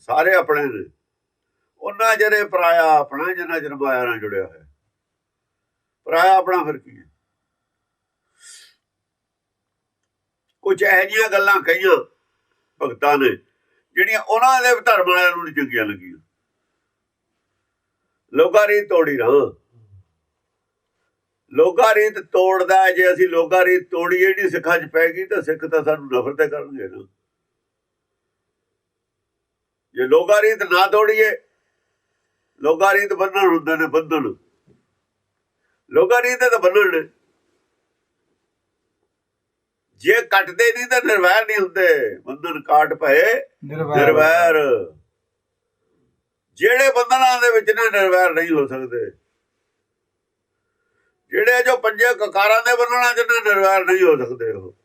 ਸਾਰੇ ਆਪਣੇ ਨੇ। ਉਹਨਾਂ ਜਿਹੜੇ ਪਰਾਇਆ ਆਪਣਾ ਜਿੰਨਾ ਚਿਰ ਨਾਲ ਜੁੜਿਆ ਹੋਇਆ। ਪਰਾਇਆ ਆਪਣਾ ਫਿਰ ਕੀ ਹੈ? ਕੁਝ ਇਹੋ ਜਿਹੀਆਂ ਗੱਲਾਂ ਕਹੀਆਂ ਭਗਤਾਂ ਨੇ, ਜਿਹੜੀਆਂ ਉਹਨਾਂ ਦੇ ਧਰਮ ਵਾਲਿਆਂ ਨੂੰ ਨਹੀਂ ਚੰਗੀਆਂ ਲੱਗੀਆਂ। ਲੋਕਾਂ ਰੀਤ ਤੋੜੀ ਨਾ। ਲੋਕਾਂ ਰੀਤ ਤੋੜਦਾ, ਜੇ ਅਸੀਂ ਲੋਕਾਂ ਰੀਤ ਤੋੜੀਏ ਨਹੀਂ ਸਿੱਖਾਂ 'ਚ ਪੈ ਗਈ, ਤਾਂ ਸਿੱਖ ਤਾਂ ਸਾਨੂੰ ਨਫ਼ਰਤ ਕਰਨਗੇ ਨਾ। ਜੇ ਲੋਕਾਂ ਰੀਤ ਨਾ ਤੋੜੀਏ ਲੋਕਾਂ ਰੀਤ ਬੰਨਣ ਹੁੰਦੇ ਨੇ ਬੰਧਨ। ਲੋਕਾਂ ਰੀਤ ਤਾਂ ਬੰਨਣ ਨੇ। ਜੇ ਕੱਟਦੇ ਨਹੀਂ ਤਾਂ ਨਿਰਵੈਰ ਨਹੀਂ ਹੁੰਦੇ। ਬੰਧਨ ਕਾਟ ਪਏ ਨਿਰਵੈਰ। ਜਿਹੜੇ ਬੰਧਨਾਂ ਦੇ ਵਿੱਚ ਨੇ ਨਿਰਵੈਰ ਨਹੀਂ ਹੋ ਸਕਦੇ। ਜਿਹੜੇ ਜੋ ਪੰਜੇ ਕਕਾਰਾਂ ਦੇ ਬੰਧਨਾਂ ਚ ਨੇ ਨਿਰਵੈਰ ਨਹੀਂ ਹੋ ਸਕਦੇ ਉਹ।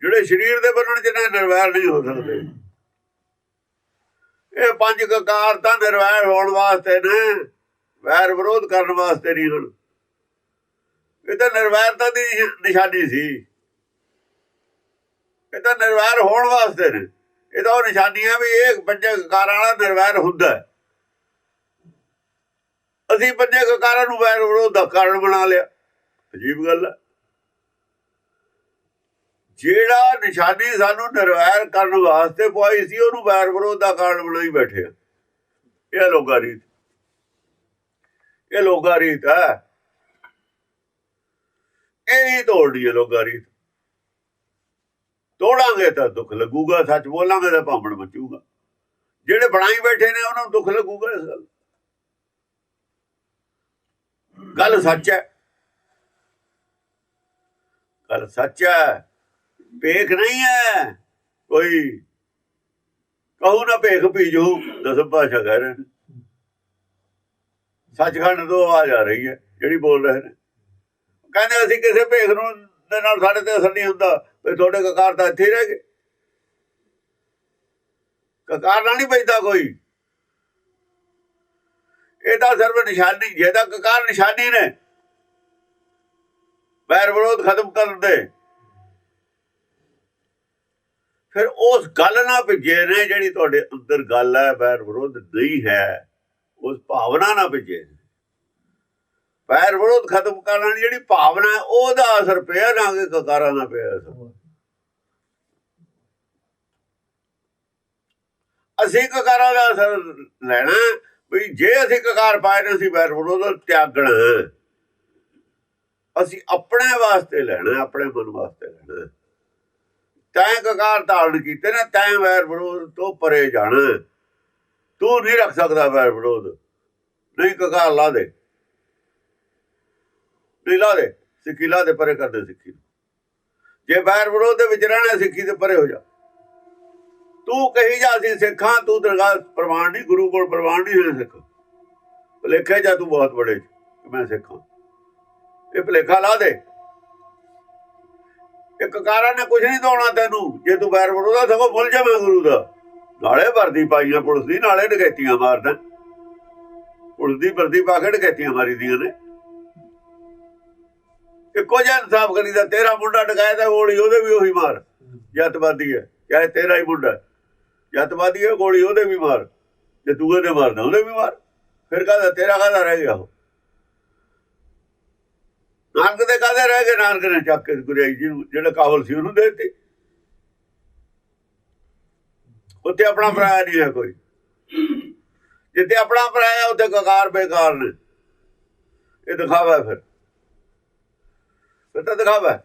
ਜਿਹੜੇ ਸਰੀਰ ਦੇ ਬੰਧਨ ਚ ਨੇ ਨਿਰਵੈਰ ਨਹੀਂ ਹੋ ਸਕਦੇ। ਇਹ ਪੰਜ ਕਕਾਰ ਤਾਂ ਨਿਰਵੈਰ ਹੋਣ ਵਾਸਤੇ ਨੇ। ਵੈਰ ਵਿਰੋਧ ਕਰਨ ਵਾਸਤੇ ਨਹੀਂ ਹਨ ਇਹ ਤਾਂ ਨਿਰਵੈਰਤਾ ਦੀ ਨਿਸ਼ਾਨੀ ਸੀ। ਇਹ ਤਾਂ ਨਿਰਵੈਰ ਹੋਣ ਵਾਸਤੇ ਨੇ। ਇਹ ਤਾਂ ਉਹ ਨਿਸ਼ਾਨੀ ਹੈ ਵੀ ਇਹ ਪੰਜੇ ਕਕਾਰਾਂ ਵਾਲਾ ਨਿਰਵੈਰ ਹੁੰਦਾ ਅਸੀਂ ਪੰਜੇ ਕਕਾਰਾਂ ਨੂੰ ਵੈਰ ਵਿਰੋਧ ਦਾ ਕਾਰਨ ਬਣਾ ਲਿਆ। ਅਜੀਬ ਗੱਲ ਹੈ। ਜਿਹੜਾ ਨਿਸ਼ਾਨੀ ਸਾਨੂੰ ਨਿਰਵੈਰ ਕਰਨ ਵਾਸਤੇ ਪਾਈ ਸੀ, ਉਹਨੂੰ ਵੈਰ ਵਿਰੋਧ ਦਾ ਕਾਰਨ ਬਣਾਈ ਬੈਠੇ ਆ। ਇਹ ਲੋਕਾਂ ਰੀਤ। ਇਹ ਲੋਗਾ ਰੀਤ ਹੈ। ਇਹ ਨਹੀਂ ਤੋੜਨੀ ਹੈ ਲੋਕਾਂ ਰੀਤ। ਤੋੜਾਂਗੇ ਤਾਂ ਦੁੱਖ ਲੱਗੂਗਾ, ਸੱਚ ਬੋਲਾਂਗੇ ਤਾਂ ਭਾਂਬੜ ਮਚੂਗਾ। ਜਿਹੜੇ ਬਣਾਈ ਬੈਠੇ ਨੇ, ਉਹਨਾਂ ਨੂੰ ਦੁੱਖ ਲੱਗੂਗਾ ਇਸ ਗੱਲ ਗੱਲ ਸੱਚ ਹੈ। ਗੱਲ ਸੱਚ ਹੈ। ਭੇਖ ਨਹੀਂ ਹੈ। ਕੋਈ ਕਹੂ ਨਾ ਭੇਖ ਪੀਜੋ ਦਸਮ ਭਾਸ਼ਾ ਕਹਿ ਰਹੇ ਨੇ। ਸੱਚਖੰਡ ਤੋਂ ਆਵਾਜ਼ ਆ ਰਹੀ ਹੈ, ਜਿਹੜੀ ਬੋਲ ਰਹੇ ਨੇ। ਕਹਿੰਦੇ ਅਸੀਂ ਕਿਸੇ ਭੇਖ ਨੂੰ ਦੇ ਨਾਲ ਸਾਡੇ ਤੇ ਅਸਰ ਨਹੀਂ ਹੁੰਦਾ ਵੀ ਤੁਹਾਡੇ ਕਕਾਰ ਤਾਂ ਇੱਥੇ ਰਹਿ ਗਏ। ਕਕਾਰ ਨਾਲ ਨਹੀਂ ਬਚਦਾ ਕੋਈ। ਇਹ ਤਾਂ ਸਿਰਫ ਨਿਸ਼ਾਨੀ, ਜੇ ਤਾਂ ਕਕਾਰ ਨਿਸ਼ਾਨੀ ਨੇ। ਵੈਰ ਵਿਰੋਧ ਖਤਮ ਕਰਨ ਦੇ। ਫਿਰ ਉਸ ਗੱਲ ਨਾਲ ਭਿੱਜੇ ਨੇ ਜਿਹੜੀ ਤੁਹਾਡੇ ਅੰਦਰ ਗੱਲ ਹੈ, ਵੈਰ ਵਿਰੋਧ ਨਹੀਂ ਹੈ, ਉਸ ਭਾਵਨਾ ਨਾਲ ਭਿੱਜੇ ਨੇ ਵੈਰ ਵਿਰੋਧ ਖਤਮ ਕਰਨ ਵਾਲੀ ਜਿਹੜੀ ਭਾਵਨਾ ਹੈ, ਉਹਦਾ ਅਸਰ ਪਿਆ ਨਾ ਕਿ ਕਕਾਰਾਂ ਦਾ ਪਿਆ ਅਸੀਂ ਕਕਾਰਾਂ ਦਾ ਅਸਰ ਲੈਣਾ ਵੀ ਜੇ ਅਸੀਂ ਕਕਾਰ ਪਾਏ ਨੇ ਅਸੀਂ ਵੈਰ ਵਿਰੋਧ ਤਿਆਗਣਾ ਅਸੀਂ ਆਪਣੇ ਵਾਸਤੇ ਲੈਣਾ ਆਪਣੇ ਮਨ ਵਾਸਤੇ ਲੈਣਾ ਤੈਂ ਕਕਾਰ ਧਾਰਨ ਕੀਤੇ ਨੇ, ਤੈਂ ਵੈਰ ਵਿਰੋਧ ਤੋਂ ਪਰੇ ਜਾਣਾ। ਤੂੰ ਨਹੀਂ ਰੱਖ ਸਕਦਾ ਵੈਰ ਵਿਰੋਧ। ਨਹੀਂ ਕਕਾਰ ਲਾ ਦੇ। ਨਹੀਂ ਲਾ ਦੇ, ਸਿੱਖੀ ਲਾ ਦੇ, ਪਰੇ ਕਰ ਦੇ ਸਿੱਖੀ ਜੇ ਵੈਰ ਵਿਰੋਧ ਦੇ ਵਿੱਚ ਰਹਿਣਾ, ਸਿੱਖੀ ਦੇ ਪਰੇ ਹੋ ਜਾ। ਤੂੰ ਕਹੀ ਜਾ ਸੀ ਸਿੱਖਾਂ, ਤੂੰ ਦਰਗਾਹ ਪ੍ਰਵਾਨ ਨਹੀਂ, ਗੁਰੂ ਕੋਲ ਪ੍ਰਵਾਨ ਨਹੀਂ ਹੈ ਸਿੱਖ। ਭੁਲੇਖੇ ਜਾ ਤੂੰ ਬਹੁਤ ਬੜੇ ਮੈਂ ਸਿੱਖਾਂ। ਇਹ ਭੁਲੇਖਾ ਲਾ ਦੇ। ਇੱਕ ਕਾਰਾਂ ਨੇ ਕੁਝ ਨਹੀਂ ਦੋਣਾ ਤੈਨੂੰ। ਜੇ ਤੂੰ ਬੈਰ ਵਿਰੋਧਾ ਸਗੋਂ ਭੁੱਲ ਜਾਵੇਂ ਗੁਰੂ ਦਾ। ਨਾਲੇ ਵਰਦੀ ਪਾਈਆਂ ਪੁਲਿਸ ਦੀ, ਨਾਲੇ ਡਕੈਤੀਆਂ ਮਾਰਦਾ। ਪੁਲਿਸ ਦੀ ਵਰਦੀ ਪਾ ਕੇ ਡਕੈਤੀਆਂ ਮਾਰੀ ਦੀਆਂ ਨੇ। ਇੱਕੋ ਜਿਹਾ ਇਨਸਾਫ ਕਰੀਦਾ, ਤੇਰਾ ਮੁੰਡਾ ਡਕਾਇਆ ਤਾਂ ਗੋਲੀ ਉਹਦੇ ਵੀ ਉਹੀ ਮਾਰ। ਜੱਤਵਾਦੀ ਹੈ, ਚਾਹੇ ਤੇਰਾ ਹੀ ਮੁੰਡਾ ਜੱਤਵਾਦੀ ਹੈ, ਗੋਲੀ ਉਹਦੇ ਵੀ ਮਾਰ। ਜੇ ਤੂੰ ਉਹਦੇ ਮਾਰਦਾ, ਉਹਦੇ ਵੀ ਮਾਰ। ਫਿਰ ਕਹਦਾ, ਤੇਰਾ ਕਾਹਦਾ ਰਹਿ ਗਿਆ ਉਹ? ਨਾਨਕ ਦੇ ਕਾਹਦੇ ਰਹਿ ਗਏ? ਨਾਨਕ ਨੇ ਚੱਕ ਕੇ ਗੁਰਿਆਈ ਜੀ ਨੂੰ ਜਿਹੜਾ ਕਾਬਲ ਸੀ ਉਹਨੂੰ ਦੇ ਦਿੱਤੀ। ਉੱਥੇ ਆਪਣਾ ਪਰਾਇਆ ਨਹੀਂ ਹੈ ਕੋਈ। ਜਿੱਥੇ ਆਪਣਾ ਪਰਾਇਆ ਉੱਥੇ ਕਕਾਰ ਬੇਕਾਰ ਨੇ। ਇਹ ਦਿਖਾਵਾ ਫਿਰ। ਫਿਰ ਤਾਂ ਦਿਖਾਵਾ।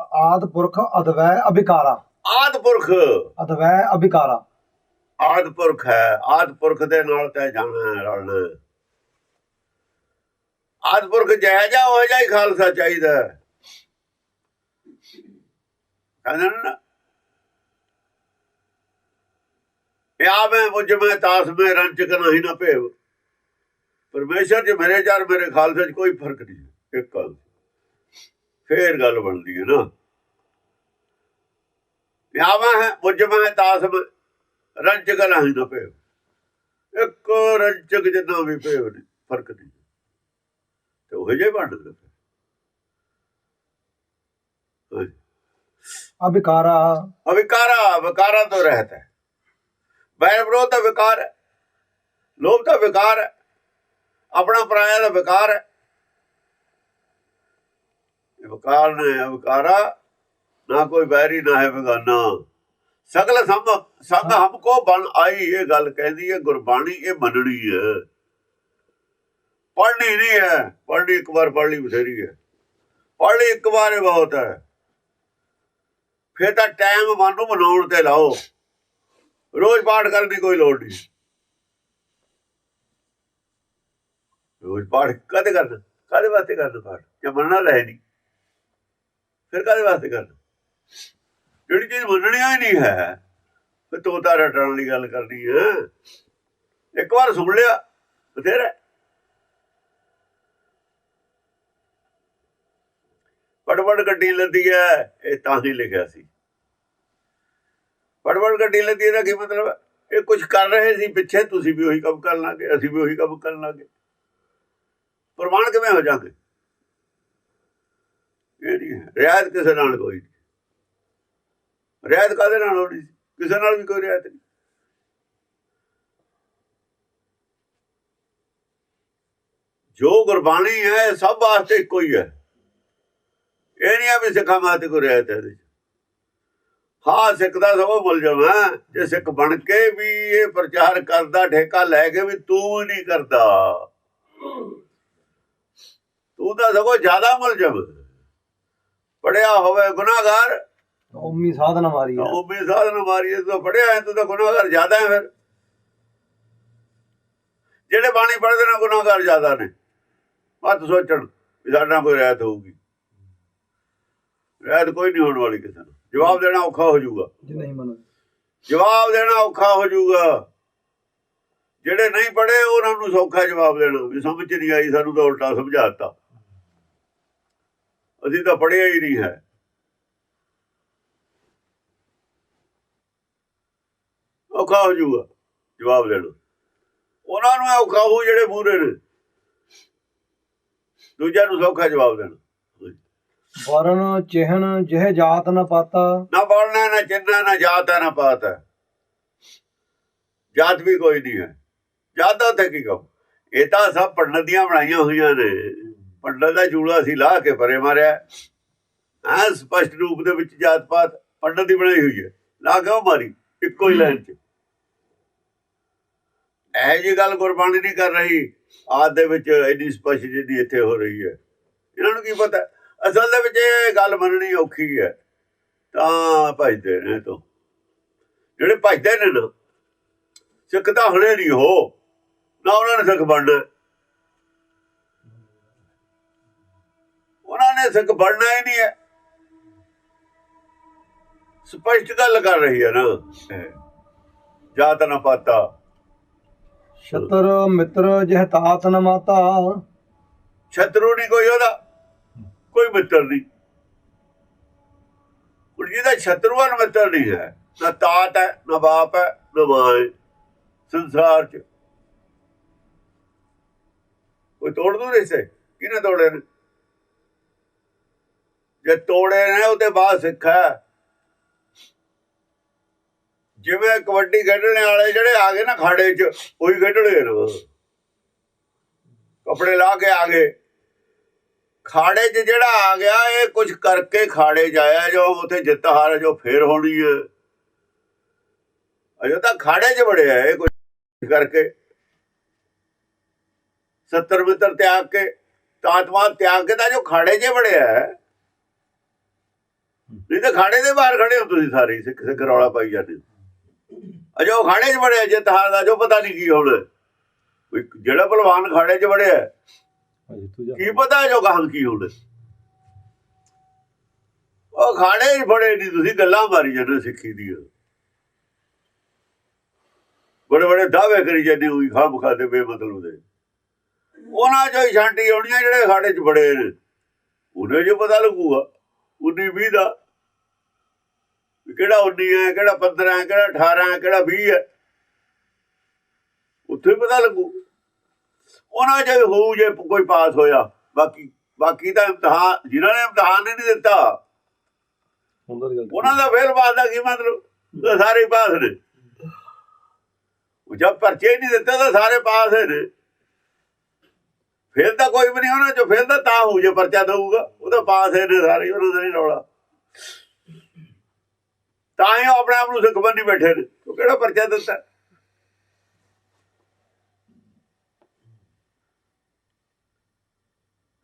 ਆਦ ਪੁਰਖ ਅਦਵੈ ਅਭਿਕਾਰਾ। ਆਦਿ ਪੁਰਖ। ਅਦਵੈ ਅਭਿਕਾਰਾ। ਆਦਿ ਪੁਰਖ ਹੈ ਆਦਿ ਪੁਰਖ ਦੇ ਨਾਲ ਤੈ ਜਾਣਾ ਹੈ, ਰਲਣਾ ਹੈ। ਆਦਿ ਪੁਰਖ ਜੈ ਜਾ ਹੋ ਜਾਈ ਖਾਲਸਾ ਚਾਹੀਦਾ ਹੈ। ਕਹਿੰਦੇ ਨਾ ਇਹ ਆਵੇਂ ਮੁਝ ਮੈਂ ਤਾਸ ਮੈਂ ਰੰਚਕ ਨਹੀਂ ਨਾ ਭੇਵ ਪਰਮੇਸ਼ਰ ਜੇ ਮੇਰੇ ਚਾਰ ਮੇਰੇ ਖਾਲਸੇ 'ਚ ਕੋਈ ਫ਼ਰਕ ਨਹੀਂ ਇੱਕ ਗੱਲ ਫੇਰ ਗੱਲ ਬਣਦੀ ਹੈ ਨਾ ਵਿਆਵਾ ਹੈ ਮੁਝ ਮੈਂ ਤਾਸ ਮੈਂ ਰੰਚਕ ਨਹੀਂ ਨਾ ਭੇਵ ਇੱਕ ਰੰਚਕ ਜਿੰਨਾ ਵੀ ਭੇਵ ਨਹੀਂ ਫ਼ਰਕ ਨਹੀਂ। ਤੇ ਉਹ ਜੇ ਬਣਦੇ ਅਭਿਕਾਰਾ ਅਵਿਕਾਰਾ ਵਿਕਾਰਾਂ। ਤੋਂ ਰਹਿਤ ਹੈ। ਵੈਰ ਵਿਰੋਧ ਦਾ ਵਿਕਾਰ ਹੈ। ਲੋਭ ਦਾ ਵਿਕਾਰ ਹੈ। ਆਪਣਾ ਪਰਾਇਆ ਦਾ ਵਿਕਾਰ ਹੈ। ਵਿਕਾਰ ਨੇ ਅਵਿਕਾਰਾ ਨਾ ਕੋਈ ਬੈਰੀ ਨਾ ਹੈ ਬੇਗਾਨਾ। ਸਗਲ ਸੰਭ, ਸੰਗ ਹਮਕੋ ਬਣ ਆਈ ਇਹ ਗੱਲ ਕਹਿੰਦੀ ਹੈ, ਗੁਰਬਾਣੀ ਇਹ ਮੰਨਣੀ ਹੈ। ਪੜ੍ਹਨੀ ਨਹੀਂ ਹੈ, ਪੜ੍ਹਨੀ ਇੱਕ ਵਾਰ ਪੜ੍ਹ ਲਈ ਬਥੇਰੀ ਹੈ। ਪੜ੍ਹ ਲਈ ਇੱਕ ਵਾਰ ਬਹੁਤ ਹੈ। ਫਿਰ ਤਾਂ ਟਾਈਮ ਮਨ ਨੂੰ ਬਣਾਉਣ ਤੇ ਲਾਓ। ਰੋਜ਼ ਪਾਠ ਕਰਨ ਦੀ ਕੋਈ ਲੋੜ ਨਹੀਂ। ਰੋਜ਼ ਪਾਠ ਕਦੇ ਕਰਨਾ? ਕਦੇ ਵਾਸਤੇ ਕਰਨਾ ਪਾਠ? ਜੇ ਮੰਨਣਾ ਲੈ ਨਹੀਂ। ਫਿਰ ਕਦੇ ਵਾਸਤੇ ਕਰਨਾ? ਜਿਹੜੀ ਚੀਜ਼ ਮੰਨਣੀ ਹੀ ਨਹੀਂ ਹੈ। ਫਿਰ ਤੋਤਾ ਰਟਣ ਵਾਲੀ ਗੱਲ ਕਰਨੀ ਹੈ ਇੱਕ ਵਾਰ ਸੁਣ ਲਿਆ, ਬਥੇਰਾ। ਪੜਵੜ ਗੱਡੀ ਲੱਦੀ ਹੈ ਇਹ ਤਾਂ ਹੀ ਲਿਖਿਆ ਸੀ। ਪੜਵੜ ਗੱਡੀ ਲੱਦੀ ਦਾ ਕੀ ਮਤਲਬ ਹੈ? ਇਹ ਕੁਝ ਕਰ ਰਹੇ ਸੀ ਪਿੱਛੇ, ਤੁਸੀਂ ਵੀ ਉਹੀ ਕੰਮ ਕਰਨ ਲੱਗੇ, ਅਸੀਂ ਵੀ ਉਹੀ ਕੰਮ ਕਰਨ ਲੱਗੇ। ਪ੍ਰਮਾਣ ਕਿਵੇਂ ਹੋ ਜਾਗੇ ਇਹ ਨਹੀਂ ਹੈ, ਰਿਆਇਤ ਕਿਸੇ ਨਾਲ ਕੋਈ ਨਹੀਂ। ਰਹਿਤ ਕਾਦੇ ਨਾਲ ਹੋਣੀ ਸੀ? ਕਿਸੇ ਨਾਲ ਵੀ ਕੋਈ ਰਿਆਇਤ ਨਹੀਂ। ਜੋ ਗੁਰਬਾਣੀ ਹੈ ਸਭ ਵਾਸਤੇ ਇੱਕੋ ਹੀ ਹੈ। ਇਹ ਨਹੀਂ ਆ ਵੀ ਸਿੱਖਾਂ ਵਾਸਤੇ ਕੋਈ ਰਿਆਇਤ ਹੈ ਹਾਂ, ਸਿੱਖ ਦਾ ਸਭ ਮੁਲਜ਼ਮ ਹੈ। ਜੇ ਸਿੱਖ ਬਣ ਕੇ ਵੀ ਇਹ ਪ੍ਰਚਾਰ ਕਰਦਾ, ਠੇਕਾ ਲੈ ਕੇ ਵੀ ਤੂੰ ਨਹੀਂ ਕਰਦਾ। ਤੂੰ ਤਾਂ ਸਗੋਂ ਜ਼ਿਆਦਾ ਮੁਲਜ਼ਮ ਪੜਿਆ ਹੋਵੇ ਗੁਨਾਹਗਾਰ ਉਮੀ ਸਾਧਨ ਮਾਰੀ ਹੈ। ਵੀ ਸਾਧਨ ਮਾਰੀ ਤੂੰ ਤਾਂ ਪੜਿਆ ਹੈ ਤੂੰ ਤਾਂ ਗੁਨਾਹਗਾਰ ਜ਼ਿਆਦਾ ਹੈ ਫਿਰ। ਜਿਹੜੇ ਬਾਣੀ ਪੜ੍ਹਦੇ ਨੇ ਗੁਨਾਹਗਾਰ ਜ਼ਿਆਦਾ ਨੇ। ਮਤ ਸੋਚਣ ਸਾਡਾ ਕੋਈ ਰਹਿਤ ਹੋਊਗੀ। ਰਹਿਤ ਕੋਈ ਨਹੀਂ ਹੋਣ ਵਾਲੀ ਕਿਸੇ ਨੂੰ ਜਵਾਬ ਦੇਣਾ ਔਖਾ ਹੋ ਜਾਊਗਾ। ਜੇ ਨਹੀਂ ਮੰਨਦੇ। ਜਵਾਬ ਦੇਣਾ ਔਖਾ ਹੋ ਜਾਊਗਾ। ਜਿਹੜੇ ਨਹੀਂ ਪੜ੍ਹੇ ਉਹਨਾਂ ਨੂੰ ਸੌਖਾ ਜਵਾਬ ਦੇਣਾ। ਵੀ ਸਮਝ 'ਚ ਨਹੀਂ ਆਈ ਸਾਨੂੰ ਤਾਂ ਉਲਟਾ ਸਮਝਾਤਾ ਅਸੀਂ ਤਾਂ ਪੜ੍ਹਿਆ ਹੀ ਨਹੀਂ ਹੈ। ਔਖਾ ਹੋ ਜਾਊਗਾ। ਜਵਾਬ ਦੇਣਾ ਉਹਨਾਂ ਨੂੰ ਔਖਾ ਹੋ ਜਿਹੜੇ ਮੂਰੇ ਨੇ। ਦੂਜਿਆਂ ਨੂੰ ਸੌਖਾ ਜਵਾਬ ਦੇਣਾ। ਵਰਨ ਚਿਹਨ ਜਿਹ ਜਾਤ ਨ ਪਾਤਾ। ਨਾ ਬੋਲਣਾ ਨਾ ਚਿੰਨਾ ਨਾ ਜਾਤ ਨਾ ਪਾਤ ਜਾਤ ਵੀ ਕੋਈ ਨਹੀਂ ਹੈ। ਜਾਤ ਦਾ ਉੱਥੇ ਕੀ ਕਹੋ। ਇਹ ਤਾਂ ਸਭ ਪੰਡਤ ਦੀਆਂ ਬਣਾਈਆਂ ਹੋਈਆਂ ਨੇ। ਪੰਡਤ ਦਾ ਜੂੜਾ ਸੀ ਲਾ ਕੇ ਪਰੇ ਮਾਰਿਆ। ਹਾਂ ਸਪਸ਼ਟ ਰੂਪ ਦੇ ਵਿੱਚ ਜਾਤ ਪਾਤ ਪੰਡਤ ਦੀ ਬਣਾਈ ਹੋਈ ਹੈ। ਲਾ ਕੇ ਮਾਰੀ? ਇੱਕੋ ਹੀ ਲਾਈਨ 'ਚ। ਇਹ ਜੀ ਗੱਲ ਗੁਰਬਾਣੀ ਨਹੀਂ ਕਰ ਰਹੀ। ਆਦ ਦੇ ਵਿੱਚ ਇੰਨੀ ਸਪਸ਼ਟ ਜਿਹੀ ਇੱਥੇ ਹੋ ਰਹੀ ਹੈ। ਇਹਨਾਂ ਨੂੰ ਕੀ ਪਤਾ? ਅਸਲ ਦੇ ਵਿੱਚ ਇਹ ਗੱਲ ਮੰਨਣੀ ਔਖੀ ਹੈ। ਤਾਂ ਭਜਦੇ ਨੇ ਤੋਂ। ਜਿਹੜੇ ਭਜਦੇ ਨੇ ਨਾ ਸਿੱਖ ਤਾਂ ਹਲੇ ਨਹੀਂ ਹੋ। ਨਾ ਉਹਨਾਂ ਨੇ ਸਿੱਖ ਬਣਨਾ ਉਹਨਾਂ ਨੇ ਸਿੱਖ ਬਣਨਾ ਹੀ ਨਹੀਂ ਹੈ। ਸਪਸ਼ਟ ਗੱਲ ਕਰ ਰਹੀ ਹੈ ਨਾ। ਜਾਤ ਨਾ ਪਾਤਾ। ਛਤਰ ਮਿੱਤਰ ਜਿਹ ਨ ਮਾਤਾ। ਸ਼ਤਰੂ ਨਹੀਂ ਕੋਈ ਉਹਦਾ। ਕੋਈ ਮਿੱਤਰ ਨਹੀਂ ਹੁਣ ਜਿਹਦਾ ਸ਼ਤਰੂਆਂ ਮਿੱਤਰ ਨਹੀਂ ਹੈ। ਨਾ ਤਾਤ ਹੈ, ਨਾ ਬਾਪ ਹੈ, ਨਾ ਮਾਂ ਹੈ। ਸੰਸਾਰ 'ਚ। ਕੋਈ ਤੋੜ ਦੂ ਰਿਸ਼ਤੇ ਕਿਹਨੇ ਤੋੜੇ ਨੇ? ਜੇ ਤੋੜੇ ਨੇ, ਉਹਦੇ ਬਾਅਦ ਸਿੱਖਾ ਜਿਵੇਂ ਕਬੱਡੀ ਖੇਡਣ ਵਾਲੇ ਜਿਹੜੇ ਆ ਗਏ ਨਾ ਖਾੜੇ 'ਚ ਉਹੀ ਖੇਡਣੇ ਨੇ ਕੱਪੜੇ ਲਾ ਕੇ ਆ ਗਏ। ਖਾੜੇ 'ਚ ਜਿਹੜਾ ਆ ਗਿਆ ਇਹ ਕੁਝ ਕਰਕੇ ਖਾੜੇ 'ਚ ਆਇਆ ਜੋ ਉਥੇ ਜਿੱਤ ਹਾਰ ਜੋ ਫੇਰ ਹੋਣੀ ਹੈ। ਅਜੇ ਤਾਂ ਖਾੜੇ 'ਚ ਵੜਿਆ ਇਹ ਕੁਝ ਕਰਕੇ। 70 ਮਿੱਤਰ ਤਿਆਗ ਕੇ ਤਾਤਮਾ ਤਿਆਗ ਕੇ ਤਾਂ ਜੋ ਖਾੜੇ 'ਚ ਵੜਿਆ ਹੈ। ਨਹੀਂ ਤਾਂ ਖਾੜੇ ਦੇ ਬਾਹਰ ਖੜੇ ਹੋ ਤੁਸੀਂ ਸਾਰੇ ਸਿੱਖ ਸਿੱਖ ਰੌਲਾ ਪਾਈ ਜਾਂਦੇ। ਅਜੇ ਖਾੜੇ 'ਚ ਵੜਿਆ ਜਿੱਤ ਹਾਰ ਦਾ ਜੋ ਪਤਾ ਨਹੀਂ ਕੀ ਹੋਣਾ। ਜਿਹੜਾ ਭਲਵਾਨ ਖਾੜੇ 'ਚ ਵੜਿਆ ਕੀ ਪਤਾ ਜੋ ਗਾਂ ਕੀ ਹੋਣਾ। ਉਹ ਖਾੜੇ ਹੀ ਬੜੇ ਨਹੀਂ ਤੁਸੀਂ ਗੱਲਾਂ ਮਾਰੀ ਜਾਂਦੇ ਸਿੱਖੀ ਦੀਆਂ। ਬੜੇ ਬੜੇ ਦਾਅਵੇ ਕਰੀ ਜਾਂਦੇ ਹੋਈ ਖਾਮ ਖਾਦੇ ਬੇਮਤਲਬ ਦੇ। ਉਹਨਾਂ ਚੋਂ ਹੀ ਛਾਂਟੀ ਆਉਣੀਆਂ ਜਿਹੜੇ ਖਾੜੇ 'ਚ ਬੜੇ ਨੇ। ਉਹਨੇ ਜੋ ਪਤਾ ਲੱਗੂਗਾ 19 20 ਦਾ ਵੀ ਕਿਹੜਾ 19 ਹੈ ਕਿਹੜਾ 15 ਹੈ ਕਿਹੜਾ 18 ਹੈ ਕਿਹੜਾ 20 ਹੈ? ਉੱਥੇ ਹੀ ਪਤਾ ਲੱਗੂ। ਉਹਨਾਂ ਜੇ ਹੋਊ ਜੇ ਕੋਈ ਪਾਸ ਹੋਇਆ। ਬਾਕੀ ਬਾਕੀ ਤਾਂ ਇਮਤਿਹਾਨ ਜਿਨ੍ਹਾਂ ਨੇ ਇਮਤਿਹਾਨ ਹੀ ਨਹੀਂ ਦਿੱਤਾ। ਉਹਨਾਂ ਦਾ ਫੇਲ ਪਾਸ ਦਾ ਕੀ ਮਤਲਬ? ਸਾਰੇ ਹੀ ਪਾਸ ਨੇ। ਉਹ ਜਦ ਪਰਚੇ ਹੀ ਨਹੀਂ ਦਿੱਤੇ ਤਾਂ ਸਾਰੇ ਪਾਸ ਨੇ। ਫੇਲ ਤਾਂ ਕੋਈ ਵੀ ਨਹੀਂ ਉਹਨਾਂ ਚੋਂ ਫੇਲ ਤਾਂ ਤਾਂ ਹੋਊ ਜੇ ਪਰਚਾ ਦਊਗਾ। ਉਹ ਤਾਂ ਪਾਸ ਹੈ ਨੇ ਸਾਰੇ ਉਹਨਾਂ ਦਾ ਨਹੀਂ ਰੌਲਾ। ਤਾਂ ਹੀ ਉਹ ਆਪਣੇ ਆਪ ਨੂੰ ਸਿੱਖ ਬੰਨੀ ਬੈਠੇ ਨੇ। ਉਹ ਕਿਹੜਾ ਪਰਚਾ ਦਿੱਤਾ?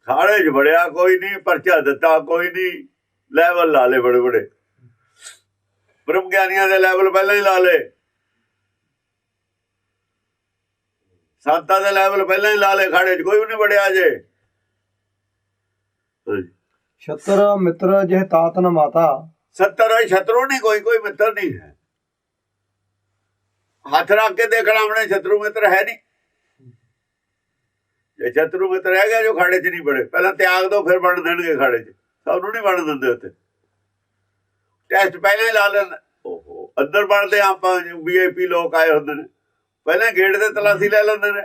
ਖਾੜੇ 'ਚ ਬੜਿਆ ਕੋਈ ਨਹੀਂ ਪਰਚਾ ਦਿੱਤਾ ਕੋਈ ਨਹੀਂ। ਲੈਵਲ ਲਾ ਲੇ ਬੜੇ ਬੜੇ। ਬ੍ਰਹਮ ਗਿਆਨੀਆਂ ਦੇ ਲੈਵਲ ਪਹਿਲਾਂ ਹੀ ਲਾ ਲੇ ਸੰਤਾਂ ਦੇ ਲੈਵਲ ਪਹਿਲਾਂ ਹੀ ਲਾ ਲੇ ਖਾੜੇ 'ਚ ਕੋਈ ਵੀ ਨਹੀਂ ਵੜਿਆ ਜੇ। ਛਤਰ ਮਿੱਤਰ ਜਿਹ ਤਾਤ ਨ ਮਾਤਾ। ਸੱਤਰ ਹੋਏ ਸ਼ਤਰੂ ਨਹੀਂ, ਕੋਈ ਕੋਈ ਮਿੱਤਰ ਨਹੀਂ ਹੈ। ਹੱਥ ਰੱਖ ਕੇ ਦੇਖਣਾ ਆਪਣੇ ਸ਼ਤਰੂ ਮਿੱਤਰ ਹੈ ਨਹੀਂ। ਜੇ ਸ਼ਤਰੂ ਮਿੱਤਰ ਹੈਗਾ ਜੋ ਖਾੜੇ 'ਚ ਨਹੀਂ ਬੜੇ, ਪਹਿਲਾਂ ਤਿਆਗ ਦੋ, ਫਿਰ ਬਣ ਦੇਣਗੇ ਖਾੜੇ 'ਚ। ਸਭ ਨੂੰ ਨਹੀਂ ਬਣ ਦਿੰਦੇ ਉੱਥੇ। ਟੈਸਟ ਪਹਿਲਾਂ ਹੀ ਲਾ ਲੈਣ ਓਹੋ, ਅੰਦਰ ਬਣਦੇ ਆਪਾਂ ਵੀਆਈਪੀ ਲੋਕ ਆਏ ਹੁੰਦੇ ਨੇ। ਪਹਿਲਾਂ ਗੇਟ ਤੇ ਤਲਾਸੀ ਲੈ ਲੈਂਦੇ ਨੇ।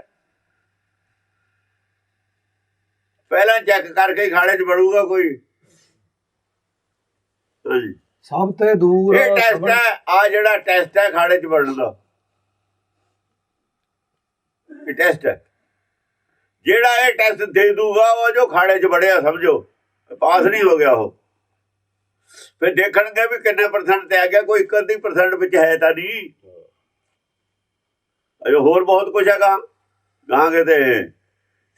ਪਹਿਲਾਂ ਚੈੱਕ ਕਰਕੇ ਖਾੜੇ 'ਚ ਵੜੂਗਾ ਕੋਈ। ਸਭ ਤੇ ਦੂਰ ਇਹ ਟੈਸਟ ਹੈ ਆ ਜਿਹੜਾ ਟੈਸਟ ਹੈ ਖਾੜੇ 'ਚ ਵੜਨ ਦਾ। ਇਹ ਟੈਸਟ ਹੈ। ਜਿਹੜਾ ਇਹ ਟੈਸਟ ਦੇ ਦੂਗਾ ਉਹ ਜੋ ਖਾੜੇ 'ਚ ਵੜਿਆ ਸਮਝੋ। ਪਾਸ ਨਹੀਂ ਹੋ ਗਿਆ ਉਹ। ਫਿਰ ਦੇਖਣਗੇ ਵੀ ਕਿੰਨੇ ਪਰਸੈਂਟ ਤੇ ਆ ਗਿਆ ਕੋਈ 31% ਵਿੱਚ ਹੈ ਤਾਂ ਨਹੀਂ। ਅਜੇ ਹੋਰ ਬਹੁਤ ਕੁਝ ਹੈਗਾ। ਗਾਂਗੇ ਤੇ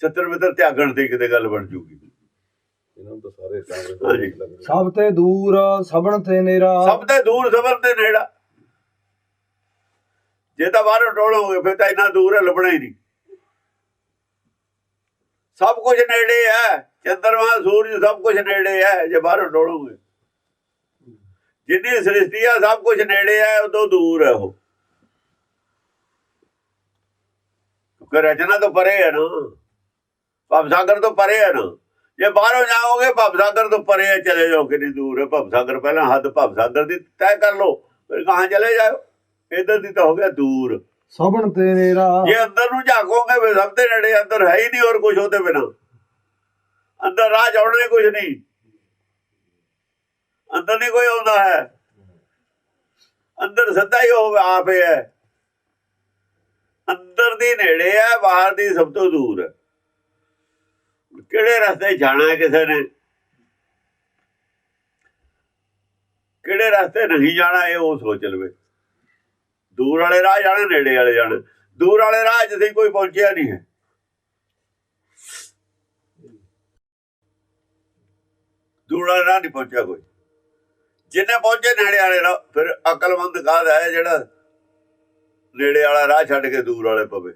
70 ਮਿੱਤਰ ਤਿਆਗਣ ਦੀ ਕਿਤੇ ਗੱਲ ਬਣ ਜੂਗੀ। ਇਹਨਾਂ ਨੂੰ ਤਾਂ ਸਾਰੇ ਸਭ ਤੇ ਦੂਰ ਸਭਨ ਤੇ ਨੇਰਾ ਸਭ ਤੋਂ ਦੂਰ ਸਬਰ ਤੇ ਨੇੜਾ। ਜੇ ਤਾਂ ਬਾਹਰੋਂ ਟੋਲੋਗੇ ਫਿਰ ਤਾਂ ਇੰਨਾ ਦੂਰ ਹੈ ਲੱਭਣਾ ਹੀ ਨਹੀਂ। ਸਭ ਕੁਝ ਨੇੜੇ ਹੈ। ਚੰਦਰਮਾ ਸੂਰਜ ਸਭ ਕੁਝ ਨੇੜੇ ਹੈ ਜੇ ਬਾਹਰੋਂ ਟੋਲੋਗੇ ਜਿੰਨੀ ਸ੍ਰਿਸ਼ਟੀ ਆ ਸਭ ਕੁਝ ਨੇੜੇ ਹੈ ਉਦੋਂ ਦੂਰ ਹੈ ਉਹ। ਕਿਉਂਕਿ ਰਚਨਾ ਤੋਂ ਪਰੇ ਹੈ ਨਾ। ਭਵ ਸਾਗਰ ਤੋਂ ਪਰੇ ਹੈ ਨਾ। ਜੇ ਬਾਹਰੋਂ ਜਾਓਗੇ ਭਵ ਸਾਗਰ ਤੋਂ ਪਰੇ ਚਲੇ ਜਾਓ ਕਿੰਨੀ ਦੂਰ ਹੈ। ਭਵ ਸਾਗਰ ਪਹਿਲਾਂ ਹੱਦ ਭਵ ਸਾਗਰ ਦੀ ਤੈਅ ਕਰ ਲਓ ਫਿਰ ਕਹਾਂ ਚਲੇ ਜਾਓ ਇਧਰ ਦੀ ਤਾਂ ਹੋ ਗਿਆ ਦੂਰ। ਸਭਨ ਤੇ ਨੇਰਾ। ਜੇ ਅੰਦਰ ਨੂੰ ਝਾਕੋਗੇ ਫਿਰ ਸਭ ਦੇ ਨੇੜੇ ਅੰਦਰ ਹੈ ਹੀ ਨਹੀਂ ਹੋਰ ਕੁਝ ਉਹਦੇ ਬਿਨਾ। ਅੰਦਰ ਰਾਹ ਜਾਉਣਾ ਹੀ ਕੁਝ ਨਹੀਂ। ਅੰਦਰ ਨਹੀਂ ਕੋਈ ਆਉਂਦਾ ਹੈ। ਅੰਦਰ ਸਿੱਧਾ ਹੀ ਉਹ ਆਪ ਹੀ ਹੈ। ਅੰਦਰ ਦੀ ਨੇੜੇ ਹੈ ਬਾਹਰ ਦੀ ਸਭ ਤੋਂ ਦੂਰ ਹੈ। ਕਿਹੜੇ ਰਸਤੇ ਜਾਣਾ ਹੈ ਕਿਸੇ ਨੇ? ਕਿਹੜੇ ਰਸਤੇ ਨਹੀਂ ਜਾਣਾ ਇਹ ਉਹ ਸੋਚ ਲਵੇ। ਦੂਰ ਵਾਲੇ ਰਾਹ ਜਾਣੇ, ਨੇੜੇ ਵਾਲੇ ਜਾਣੇ। ਦੂਰ ਵਾਲੇ ਰਾਹ ਜਿੱਥੇ ਕੋਈ ਪਹੁੰਚਿਆ ਨਹੀਂ ਹੈ। ਦੂਰ ਵਾਲੇ ਰਾਹ ਨਹੀਂ ਪਹੁੰਚਿਆ ਕੋਈ। ਜਿੰਨੇ ਪਹੁੰਚੇ ਨੇੜੇ ਵਾਲੇ ਰਾਹ, ਫਿਰ ਅਕਲਮੰਦ ਕਾਹਦਾ ਹੈ ਜਿਹੜਾ ਨੇੜੇ ਵਾਲਾ ਰਾਹ ਛੱਡ ਕੇ ਦੂਰ ਵਾਲੇ ਪਵੇ?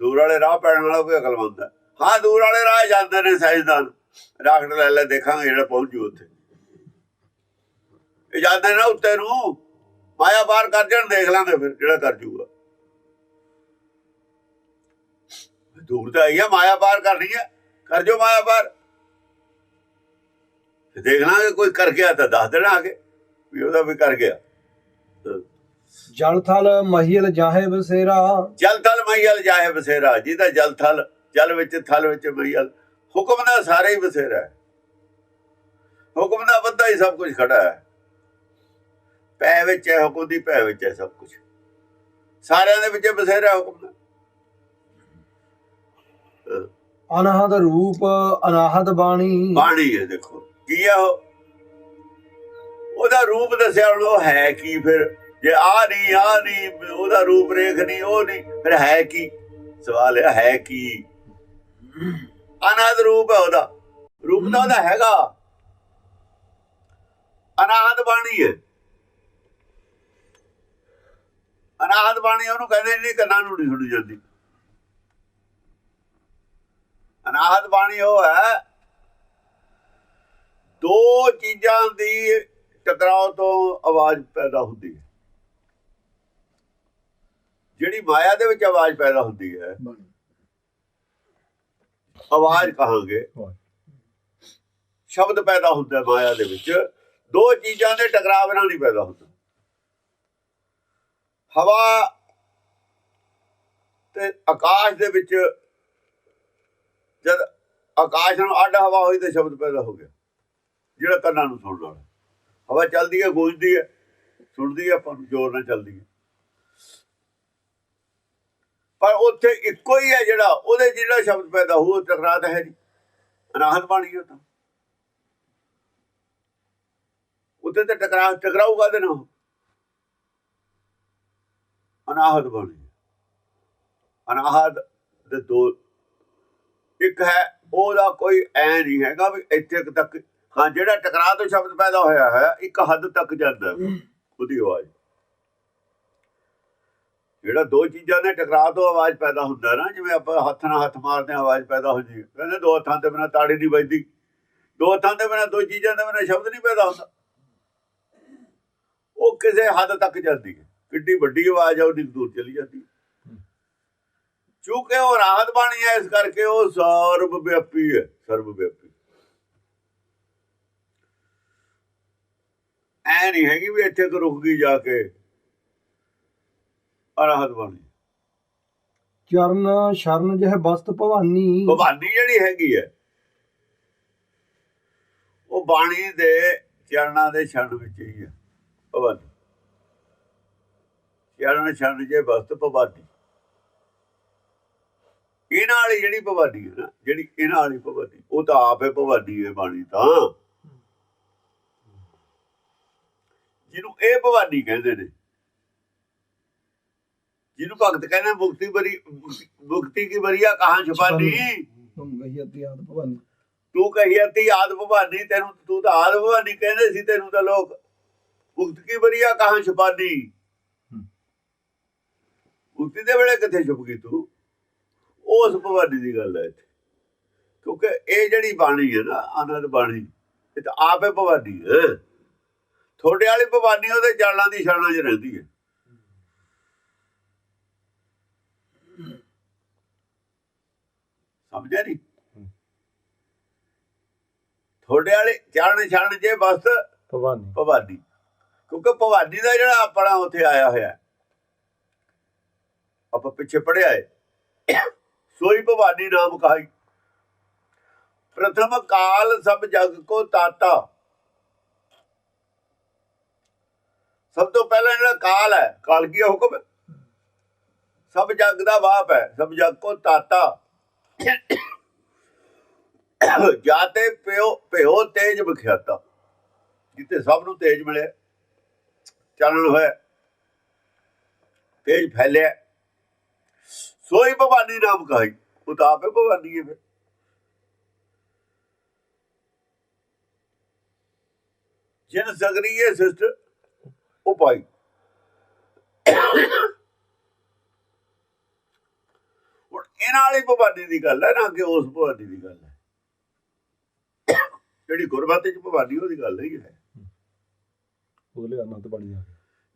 ਦੂਰ ਵਾਲੇ ਰਾਹ ਪੈਣ ਵਾਲਾ ਕੋਈ ਅਕਲਮੰਦ ਹੈ ਹਾਂ, ਦੂਰ ਵਾਲੇ ਰਾਹ ਜਾਂਦੇ ਨੇ ਸਾਇੰਸਦਾਨ ਰਾਖੜ ਲੈ ਲੈ, ਦੇਖਾਂਗੇ ਜਿਹੜਾ ਪਹੁੰਚੂ ਉੱਥੇ। ਇਹ ਜਾਂਦੇ ਨੇ ਉੱਤੇ ਨੂੰ। ਮਾਇਆ ਪਾਰ ਕਰ ਜਾਣ, ਦੇਖ ਲਾਂਗੇ ਫਿਰ ਜਿਹੜਾ ਕਰ ਜੂਗਾ ਦੂਰ ਤਾਂ ਆਈ ਆ, ਮਾਇਆ ਪਾਰ ਕਰਨੀ ਹੈ ਕਰ ਜੋ ਮਾਇਆ ਪਾਰ ਦੇਖ ਲਾਂਗੇ ਕੋਈ ਕਰ ਗਿਆ ਤਾਂ ਦੱਸ ਦੇਣਾ ਆ ਕੇ ਵੀ ਉਹਦਾ ਵੀ ਕਰ ਗਿਆ। ਜਲ ਥਲ ਮਹੀਲ ਜਾਹੇ ਬਸੇਰਾ। ਜਲ ਥਲ ਮਈਲ ਜਾਏ ਬਸੇਰਾ ਜਿਹਦਾ ਜਲ ਥਲ ਜਲ ਵਿੱਚ ਥਲ ਵਿੱਚ ਮਈਲ ਹੁਕਮ ਦਾ ਸਾਰਾ ਹੀ ਬਸੇਰਾ ਹੈ। ਹੁਕਮ ਦਾ ਬੰਦਾ ਹੀ ਸਭ ਕੁਝ ਖੜਾ ਹੈ। ਪੈ ਵਿੱਚ ਹੈ ਹੁਕਮ ਦੀ ਪੈ ਵਿੱਚ ਹੈ ਸਭ ਕੁਝ। ਸਾਰਿਆਂ ਦੇ ਵਿੱਚ ਬਸੇਰਾ ਹੁਕਮ ਦਾ। ਅਨਹਦ ਰੂਪ ਅਨਾਹਦ ਬਾਣੀ। ਬਾਣੀ ਹੈ ਦੇਖੋ ਕੀ ਹੈ ਉਹ? ਉਹਦਾ ਰੂਪ ਦੱਸਿਆ ਉਹ ਹੈ ਕੀ ਫਿਰ? ਜੇ ਆ ਨਹੀਂ ਆ ਨਹੀਂ ਉਹਦਾ ਰੂਪ ਰੇਖ ਨਹੀਂ ਉਹ ਨਹੀਂ ਫਿਰ ਹੈ ਕੀ? ਸਵਾਲ ਹੈ ਹੈ ਕੀ? ਅਨਾਦ ਰੂਪ ਹੈ ਉਹਦਾ। ਰੂਪ ਤਾਂ ਉਹਦਾ ਹੈਗਾ। ਅਨਾਹਦ ਬਾਣੀ ਹੈ। ਅਨਾਹਦ ਬਾਣੀ ਉਹਨੂੰ ਕਹਿੰਦੇ ਨਹੀਂ ਕੰਨਾਂ ਨੂੰ ਨਹੀਂ ਸੁਣੀ ਜਾਂਦੀ। ਅਨਾਹਦ ਬਾਣੀ ਉਹ ਹੈ, ਦੋ ਚੀਜ਼ਾਂ ਦੀ ਟਕਰਾਅ ਤੋਂ ਆਵਾਜ਼ ਪੈਦਾ ਹੁੰਦੀ ਹੈ। ਜਿਹੜੀ ਮਾਇਆ ਦੇ ਵਿੱਚ ਆਵਾਜ਼ ਪੈਦਾ ਹੁੰਦੀ ਹੈ, ਆਵਾਜ਼ ਕਹਾਂਗੇ। ਸ਼ਬਦ ਪੈਦਾ ਹੁੰਦਾ ਮਾਇਆ ਦੇ ਵਿੱਚ। ਦੋ ਚੀਜ਼ਾਂ ਦੇ ਟਕਰਾਵ ਨਾਲ ਨਹੀਂ ਪੈਦਾ ਹੁੰਦਾ। ਹਵਾ ਤੇ ਆਕਾਸ਼ ਦੇ ਵਿੱਚ ਜਦ ਆਕਾਸ਼ ਨੂੰ ਅੱਡ ਹਵਾ ਹੋਈ ਤੇ ਸ਼ਬਦ ਪੈਦਾ ਹੋ ਗਿਆ। ਜਿਹੜਾ ਕੰਨਾਂ ਨੂੰ ਸੁਣਨ ਵਾਲਾ। ਹਵਾ ਚੱਲਦੀ ਹੈ, ਗੂੰਜਦੀ ਹੈ। ਸੁਣਦੀ ਹੈ, ਆਪਾਂ ਨੂੰ ਜ਼ੋਰ ਨਾਲ ਚੱਲਦੀ ਹੈ। ਪਰ ਉੱਥੇ ਇੱਕੋ ਹੀ ਹੈ ਜਿਹੜਾ ਉਹਦੇ ਜਿਹੜਾ ਸ਼ਬਦ ਪੈਦਾ ਹੋਊ ਉਹ ਟਕਰਾਅ ਤਾਂ ਹੈ ਜੀ। ਅਨਾਹਤ ਬਾਣੀ ਉਹ ਤਾਂ ਉੱਥੇ ਤੇ ਟਕਰਾ ਟਕਰਾਊਗਾ ਤੇ ਨਾ ਅਨਾਹਤ ਬਾਣੀ ਅਨਾਹਤ ਦੇ ਦੋ ਇੱਕ ਹੈ ਉਹਦਾ ਕੋਈ ਐ ਨਹੀਂ ਹੈਗਾ ਵੀ ਇੱਥੇ ਤੱਕ ਹਾਂ ਜਿਹੜਾ ਟਕਰਾਅ ਤੋਂ ਸ਼ਬਦ ਪੈਦਾ ਹੋਇਆ ਹੈ ਇੱਕ ਹੱਦ ਤੱਕ ਜਾਂਦਾ ਉਹਦੀ ਆਵਾਜ਼। ਜਿਹੜਾ ਦੋ ਚੀਜ਼ਾਂ ਦੇ ਟਕਰਾਅ ਤੋਂ ਆਵਾਜ਼ ਪੈਦਾ ਹੁੰਦਾ ਨਾ, ਜਿਵੇਂ ਆਪਾਂ ਹੱਥ ਨਾਲ ਹੱਥ ਮਾਰਦੇ ਆਵਾਜ਼ ਪੈਦਾ ਹੋ ਜੀ ਕਹਿੰਦੇ ਦੋ ਹੱਥਾਂ ਤੇ ਬਿਨਾ ਤਾੜੀ ਨਹੀਂ ਵੱਜਦੀ। ਦੋ ਹੱਥਾਂ ਤੇ ਬਿਨਾ, ਦੋ ਚੀਜ਼ਾਂ ਦੇ ਬਿਨਾ ਸ਼ਬਦ ਨਹੀਂ ਪੈਦਾ ਹੁੰਦਾ। ਉਹ ਕਿਸੇ ਹੱਦ ਤੱਕ ਜਾਂਦੀ ਹੈ। ਕਿੱਡੀ ਵੱਡੀ ਆਵਾਜ਼ ਆ, ਉਹਦੀ ਦੂਰ ਚਲੀ ਜਾਂਦੀ ਹੈ। ਉਹ ਰਾਹਤ ਬਾਣੀ ਹੈ, ਇਸ ਕਰਕੇ ਉਹ ਸਰਬ ਵਿਆਪੀ ਹੈ, ਸਰਬ ਵਿਆਪੀ। ਐ ਨਹੀਂ ਹੈਗੀ ਵੀ ਇੱਥੇ ਕੋ ਰੁਕ ਗਈ ਜਾ ਕੇ। ਅਰਾਹਤ ਬਾਣੀ ਚਰਨ ਸ਼ਰਨ ਜਹ ਬਸਤ ਭਵਾਨੀ। ਭਵਾਨੀ ਜਿਹੜੀ ਹੈਗੀ ਹੈ ਉਹ ਬਾਣੀ ਦੇ ਚਰਨਾਂ ਦੇ ਛੰਡ ਵਿੱਚ ਹੀ ਹੈ ਭਵਾਨੀ। ਚਰਨ ਛੰਡ ਜੇ ਬਸਤ ਭਵਾਨੀ। ਇਹਨਾਂ ਵਾਲੀ ਜਿਹੜੀ ਭਵਾਨੀ ਹੈ ਨਾ ਜਿਹੜੀ ਇਹਨਾਂ ਵਾਲੀ ਭਵਾਨੀ ਉਹ ਤਾਂ ਆਪ ਹੈ ਭਵਾਨੀ ਹੈ ਬਾਣੀ ਤਾਂ। ਜਿਹਨੂੰ ਇਹ ਭਵਾਨੀ ਕਹਿੰਦੇ ਨੇ ਜਿਹਨੂੰ ਭਗਤ ਕਹਿੰਦੇ ਮੁਕਤੀ ਬਰੀ ਮੁਕਤੀ ਕੀ ਬਰੀਆ ਕਹਾਂ ਛੁਪਾਨੀ? ਤੁਮ ਗਈ ਅਤੀ ਆਦ ਭਵਾਨੀ। ਤੂੰ ਕਹੀ ਅਤੀ ਆਦ ਭਵਾਨੀ ਤੈਨੂੰ ਤੂੰ ਤਾਂ ਆਦ ਭਵਾਨੀ ਕਹਿੰਦੇ ਸੀ ਤੈਨੂੰ ਤਾਂ ਲੋਕ। ਮੁਕਤ ਕੀ ਬਰੀਆ ਕਹਾਂ ਛੁਪਾਨੀ? ਮੁਕਤੀ ਦੇ ਵੇਲੇ ਕਿੱਥੇ ਛੁਪ ਗਈ ਤੂੰ? ਉਸ ਭਵਾਨੀ ਦੀ ਗੱਲ ਹੈ ਕਿਉਂਕਿ ਇਹ ਜਿਹੜੀ ਬਾਣੀ ਹੈ ਨਾ ਆਨੰਦ ਬਾਣੀ ਇਹ ਤਾਂ ਆਪੇ ਭਵਾਨੀ ਹੈ। ਥੋੜੇ ਵਾਲੀ ਭਵਾਨੀ ਉਹਦੇ ਚਾਲਾਂ ਦੀ ਛਾਲਾਂ 'ਚ ਰਹਿੰਦੀ ਹੈ। ਸਮਝਿਆ ਨਹੀਂ ਥੋੜੇ ਵਾਲੇ ਚਰਨ ਛਣ ਜੇ ਬਸ ਭਵਾਨੀ ਭਵਾਨੀ ਕਿਉਂਕਿ ਭਵਾਨੀ ਦਾ ਜਿਹੜਾ ਆਪਣਾ ਉੱਥੇ ਆਇਆ ਹੋਇਆ। ਆਪਾਂ ਪਿੱਛੇ ਪੜਿਆ ਹੈ ਸੋਈ ਭਵਾਨੀ ਨਾਮ ਕਹਾਈ ਪ੍ਰਥਮ ਕਾਲ ਸਭ ਜਗ ਕੋ ਤਾਤਾ ਸਭ ਤੋਂ ਪਹਿਲਾਂ ਜਿਹੜਾ ਕਾਲ ਹੈ ਕਾਲ ਕੀ? ਹੁਕਮ। ਸਭ ਜਗ ਦਾ ਬਾਪ ਹੈ ਸਭ ਜਗ ਕੋ ਤਾਤਾ ਜਾਤੇ ਪਿਓ ਪਿਓ ਤੇਜ ਬਖਿਆਤਾ ਜਿੱਤੇ ਸਭ ਨੂੰ ਤੇਜ ਮਿਲਿਆ। ਚਾਨਣ ਹੋਇਆ, ਤੇਜ ਫੈਲਿਆ। ਸੋਈ ਭਵਾਨੀ ਨਾਮ ਕਹਾਈ, ਉਹ ਤਾਂ ਆਪੇ ਭਵਾਨੀ ਹੈ ਫਿਰ। ਜਿਨ ਸਗਰੀ ਸਿਸਟ ਉਹ ਪਾਈ ਹੁਣ ਇਹਨਾਂ ਵਾਲੀ ਭਵਾਨੀ ਦੀ ਗੱਲ ਹੈ ਨਾ ਕਿ ਉਸ ਭਵਾਨੀ ਦੀ ਗੱਲ ਹੈ। ਜਿਹੜੀ ਗੁਰਬਾਤੇ ਚ ਭਵਾਨੀ ਉਹਦੀ ਗੱਲ ਨਹੀਂ ਹੈ। ਉਹਦੇ ਅਨੰਤ ਬਣੀ ਆ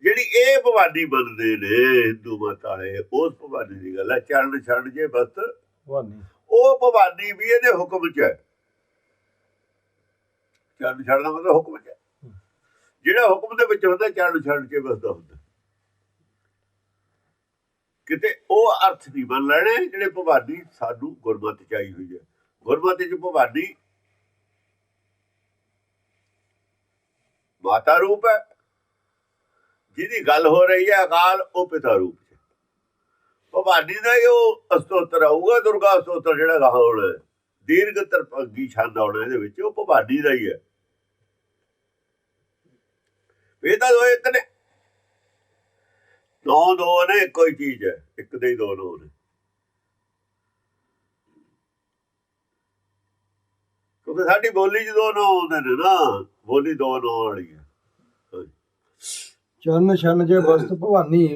ਜਿਹੜੀ ਇਹ ਭਵਾਨੀ ਬੰਦੇ ਨੇ ਹਿੰਦੂ ਮਤ ਵਾਲੇ ਉਸ ਭਵਾਨੀ ਦੀ ਗੱਲ ਹੈ। ਚਰਨ ਛੱਡ ਜੇ ਬਸ। ਭਵਾਨੀ। ਉਹ ਭਵਾਨੀ ਵੀ ਇਹਦੇ ਹੁਕਮ 'ਚ ਹੈ। ਚਰਨ ਛੱਡਦਾ ਮਤਲਬ ਹੁਕਮ 'ਚ ਹੈ। ਜਿਹੜਾ ਹੁਕਮ ਦੇ ਵਿੱਚ ਹੁੰਦਾ ਚਰਨ ਛੱਡ ਕੇ ਬਸਦਾ ਹੁੰਦਾ। ਕਿਤੇ ਉਹ ਅਰਥ ਨਹੀਂ ਬਣ ਲੈਣੇ ਜਿਹੜੇ ਭਵਾਨੀ ਸਾਨੂੰ ਗੁਰਮਤ ਚ ਹੋਈ ਹੈ। ਗੁਰਮਤ ਚ ਭਵਾਨੀ ਮਾਤਾ ਰੂਪ ਹੈ। ਜਿਹਦੀ ਗੱਲ ਹੋ ਰਹੀ ਹੈ ਅਕਾਲ, ਉਹ ਪਿਤਾ ਰੂਪ ਚ ਭਵਾਨੀ ਦਾ ਹੀ ਉਹ ਅਸਤੋਤਰ ਆਊਗਾ, ਦੁਰਗਾ ਅਸਤੋਤਰ ਜਿਹੜਾ ਗਾ ਹੋਣਾ ਹੈ। ਦੀਰਘ ਤਰਪੰਗੀ ਛੰਦ ਆਉਣਾ ਇਹਦੇ ਵਿੱਚ, ਉਹ ਭਵਾਨੀ ਦਾ ਹੀ ਹੈ। ਇਹ ਤਾਂ ਦੋ ਇੱਕ ਨੇ। ਨੌ ਦੋ ਨੇ ਹੀ ਚੀਜ਼ ਹੈ ਇੱਕ ਦੇ ਹੀ ਦੋ ਨੌ ਨੇ। ਕਿਉਂਕਿ ਸਾਡੀ ਬੋਲੀ 'ਚ ਦੋ ਨੌ ਆਉਂਦੇ ਨੇ ਨਾ ਬੋਲੀ ਦੋ ਨੌ ਵਾਲੀ ਹੈ। ਚਰਨ ਸ਼ਰਨ ਜਹ ਬਸਤ ਭਵਾਨੀ।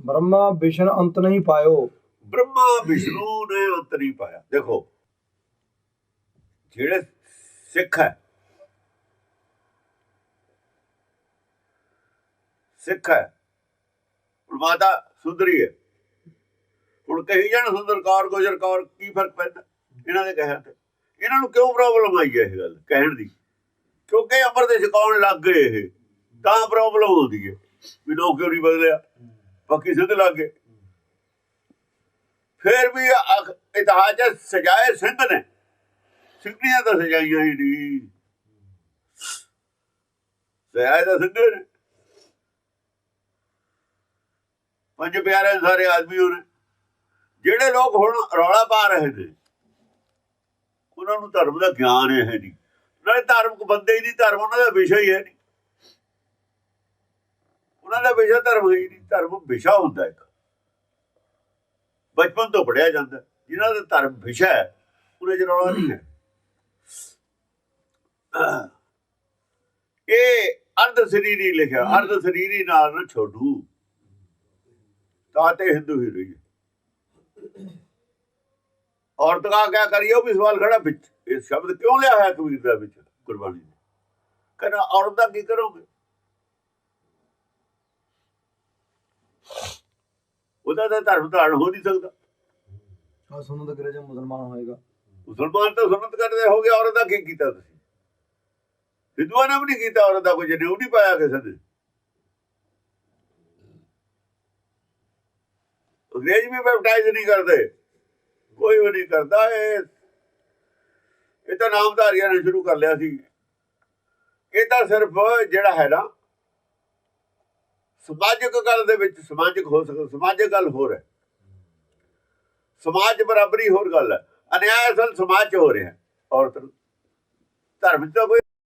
ਬ੍ਰਹਮਾ ਵਿਸ਼ਨ ਅੰਤ ਨਹੀਂ ਪਾਇਓ। ਬ੍ਰਹਮਾ ਵਿਸ਼ਨੂੰ ਨੇ ਅੰਤ ਨਹੀਂ ਪਾਇਆ। ਦੇਖੋ ਜਿਹੜੇ ਸਿੱਖ ਹੈ ਸਿੱਖ ਹੈ ਮਾਤਾ ਸੁੰਦਰੀ ਹੈ। ਹੁਣ ਕਹੀ ਜਾਣ ਸੁੰਦਰ ਕੌਰ, ਗੁਜਰ ਕੌਰ ਕੀ ਫ਼ਰਕ ਪੈਂਦਾ? ਇਹਨਾਂ ਦੇ ਕਹਿਣ ਤੇ। ਇਹਨਾਂ ਨੂੰ ਕਿਉਂ ਪ੍ਰੋਬਲਮ ਆਈ ਹੈ ਇਹ ਗੱਲ ਕਹਿਣ ਦੀ? ਕਿਉਂਕਿ ਅਮਰ ਛਕਾਉਣ ਲੱਗ ਗਏ ਇਹ। ਤਾਂ ਪ੍ਰੋਬਲਮ ਹੁੰਦੀ ਹੈ ਵੀ ਲੋਕ ਕਿਉਂ ਨਹੀਂ ਬਦਲਿਆ? ਬਾਕੀ ਸਿੱਧ ਲੱਗ ਗਏ। ਫਿਰ ਵੀ ਇਤਿਹਾਸ 'ਚ ਸਜਾਏ ਸਿੰਘ ਨੇ। ਸਿੰਘੀਆਂ ਤਾਂ ਸਜਾਈਆਂ ਹੀ ਨਹੀਂ। ਸਿਆਏ ਦਾ ਸਿੰਘੇ ਨੇ। ਪੰਜ ਪਿਆਰੇ ਸਾਰੇ ਆਦਮੀ ਹੋਣੇ ਜਿਹੜੇ ਲੋਕ ਹੁਣ ਰੌਲਾ ਪਾ ਰਹੇ ਨੇ, ਉਹਨਾਂ ਨੂੰ ਧਰਮ ਦਾ ਗਿਆਨ ਹੈ ਨਹੀਂ ਨਾਲੇ ਧਾਰਮਿਕ ਬੰਦੇ ਹੀ ਨਹੀਂ, ਧਰਮ ਉਹਨਾਂ ਦਾ ਵਿਸ਼ਾ ਹੀ ਹੈ ਨਹੀਂ ਉਹਨਾਂ ਦਾ ਵਿਸ਼ਾ ਧਰਮ ਹੀ ਨਹੀਂ ਧਰਮ ਵਿਸ਼ਾ ਹੁੰਦਾ ਇੱਕ। ਬਚਪਨ ਤੋਂ ਪੜਿਆ ਜਾਂਦਾ, ਜਿਨ੍ਹਾਂ ਦਾ ਧਰਮ ਵਿਸ਼ਾ ਹੈ ਉਹਨਾਂ ਚ ਰੌਲਾ ਨਹੀਂ ਹੈ। ਇਹ ਅਰਧ ਸਰੀਰੀ ਲਿਖਿਆ, ਅਰਧ ਸਰੀਰੀ ਨਾਲ ਨਾ ਛੋਡੂ ਤਾਂ ਤੇ ਹਿੰਦੂ ਹੀ ਰਹੀ ਔਰਤ ਦਾ ਕਿਆ ਕਰੀਏ ਉਹ ਵੀ ਸਵਾਲ ਖੜਾ ਵਿੱਚ। ਇਹ ਸ਼ਬਦ ਕਿਉਂ ਲਿਆ ਹੈ ਕਬੀਰ ਦਾ ਵਿੱਚ ਗੁਰਬਾਣੀ ਨੇ? ਕਹਿੰਦਾ ਔਰਤ ਦਾ ਕੀ ਕਰੋਗੇ? ਉਹਦਾ ਤਾਂ ਧਰਮ ਧਾਰਨ ਹੋ ਨਹੀਂ ਸਕਦਾ। ਆ ਸੁਣੋ ਤਾਂ ਅੰਗਰੇਜ਼ ਮੁਸਲਮਾਨ ਹੋਏਗਾ? ਮੁਸਲਮਾਨ ਤਾਂ ਸੁਨਤ ਕਰਦੇ ਹੋ ਗਏ ਔਰਤ ਦਾ ਕੀ ਕੀਤਾ ਤੁਸੀਂ? ਹਿੰਦੂਆਂ ਨੇ ਵੀ ਨਹੀਂ ਕੀਤਾ ਔਰਤ ਦਾ ਕੁਝ ਨੇ ਉਹ ਨਹੀਂ ਪਾਇਆ ਕਿਸੇ ਨੇ। ਅੰਗਰੇਜ਼ ਵੀ ਬੈਪਟਾਈਜ਼ ਨਹੀਂ ਕਰਦੇ। ਕੋਈ ਵੀ ਨਹੀਂ ਕਰਦਾ। ਇਹ ਇਹ ਤਾਂ ਨਾਮਧਾਰੀਆਂ ਨੇ ਸ਼ੁਰੂ ਕਰ ਲਿਆ ਸੀ। ਇਹ ਤਾਂ ਸਿਰਫ ਜਿਹੜਾ ਹੈ ਨਾ, ਸਮਾਜਿਕ ਗੱਲ ਦੇ ਵਿੱਚ ਸਮਾਜਿਕ ਹੋ ਸਕਦਾ, ਸਮਾਜਿਕ ਗੱਲ ਹੋਰ ਹੈ। ਸਮਾਜ 'ਚ ਬਰਾਬਰੀ ਹੋਰ ਗੱਲ ਹੈ। ਅਨਿਆਏ ਅਸਲ ਸਮਾਜ 'ਚ ਹੋ ਰਿਹਾ ਔਰਤ ਨੂੰ ਧਰਮ 'ਚ ਕੋਈ